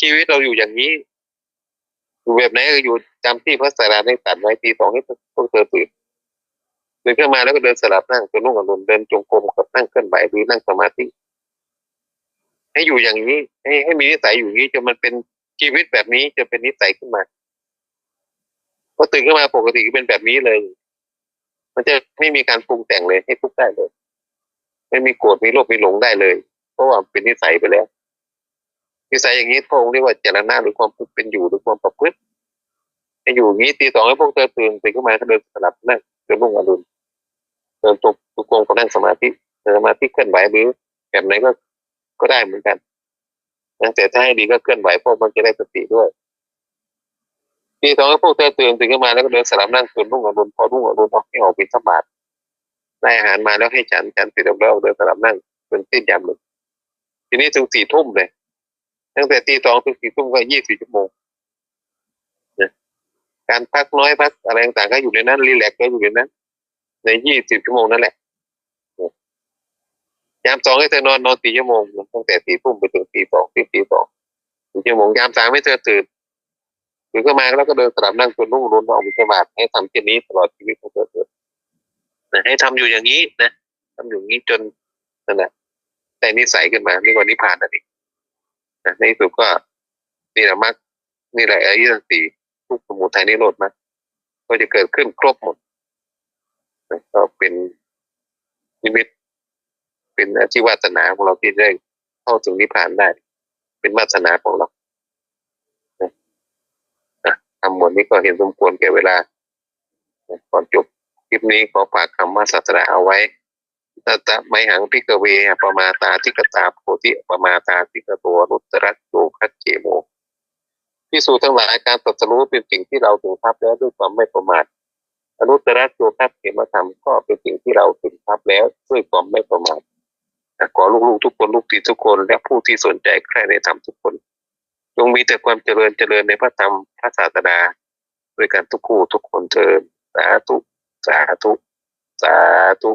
ชีวิตเราอยู่อย่างนี้ อยู่แบบไหนก็อยู่จำที่พระสาราได้ตัดไว้ตีสองให้พวกเธอตื่นตื่นขึ้นมาแล้วก็เดินสลับนั่งเป็นนุ่งอรุณเดินจงกรมกับนั่งเคลื่อนไหวหรือนั่งสมาธิให้อยู่อย่างนี้ ให้ให้มีนิสัยอยู่อย่างนี้จนมันเป็นชีวิตแบบนี้จะเป็นนิสัยขึ้นมาพอตื่นขึ้นมาปกติก็เป็นแบบนี้เลย มันจะไม่มีการปรุงแต่งเลยให้ทุกได้เลย ไม่มีโกรธมีโลภมีหลงได้เลย เพราะว่าเป็นนิสัยไปแล้ว นิสัยอย่างนี้พระองค์เรียกว่าเจรณะหรือความเป็นอยู่หรือความประพฤติให้อยู่อย่างนี้ตีสองให้พวกเธอตื่นตื่นขึ้นมาก็เดินสลับนั่งเดินลุ่งอรุณเดินตุกตุกงก็นั่งสมาธิเดินสมาธิเคลื่อนไหวหรือแบบไหนก็ก็ได้เหมือนกันแต่ถ้าให้ดีก็เคลื่อนไหวเพราะมันจะได้สติด้วยตีสองให้พวกเธอตื่นตื่นขึ้นมาแล้วก็เดินสลับนั่งตื่นลุ่งอรุณพอรุ่งอรุณออกให้ออกเป็นสมาธิได้อาหารมาแล้วให้ฉันฉันเสร็จแล้วเดินสลับนั่งเป็นสิ้นยามหนึ่งทีนี้ถึงสี่ทุ่มเลย ตั้งแต่ตีสองถึงสี่ทุ่มก็ยี่สิบชั่วโมงการพักน้อยพักอะไรต่างๆก็อยู่ในนั้นรีแลกซ์ก็อยู่ในนั้น ในยี่สิบชั่วโมงนั่นแหละยามสองให้เธอนอนนอนสี่ชั่วโมงตั้งแต่สี่ทุ่มไปถึงตีสองที่ตีสองสี่ชั่วโมงยามสามให้เธอตื่นตื่นขึ้นมาแล้วก็เดินสลับนั่งจนรุ่งรุ่นออกมิสมาให้ทำเช่นนี้ตลอดชีวิตของเธอเถิดนะให้ทำอยู่อย่างนี้นะทำอยู่อย่างนี้จนนั่นแหละแต่นิสัยขึ้นมาเรียกว่านิพพานนั่นเอง ในที่สุดก็นี่แหละมรรคนี่แหละอริยสัจสี่ทุกสมุทัยนิโรธมรรคก็จะเกิดขึ้นครบหมดก็เป็นนิมิต เป็นอาชีววาสนาของเราที่ได้เข้าถึงนิพพานได้ เป็นวาสนาของเราทำหมดนี้ก็เห็นสมควรแก่เวลา ก่อนจบคลิปนี้ขอฝากคำว่าศาสนาเอาไว้ตะตะไมหังพิกเวประมาตาทิกตาโพ ธิปมาตาทิกตัวนุตรัตโยคัจเจโมพิสูจทั้งหลายการตรัสรู้เป็นสิ่งที่เราถึงทับแล้วด้วยความไม่ประมาทอนุตตรัตโยคัจเจมธรรมก็เป็นสิ่งที่เราถึงทับแล้วด้วยความไม่ประมาทขอลูกๆทุกคนลูกศิษย์ทุกคนและผู้ที่สนใจใครในธรรมทุกคนจงมีแต่ความเจริญเจริญในพระธรรมพระศาสนาด้วยกันทุกคู่ทุกคนเถิดสาธุสาธุสาธุ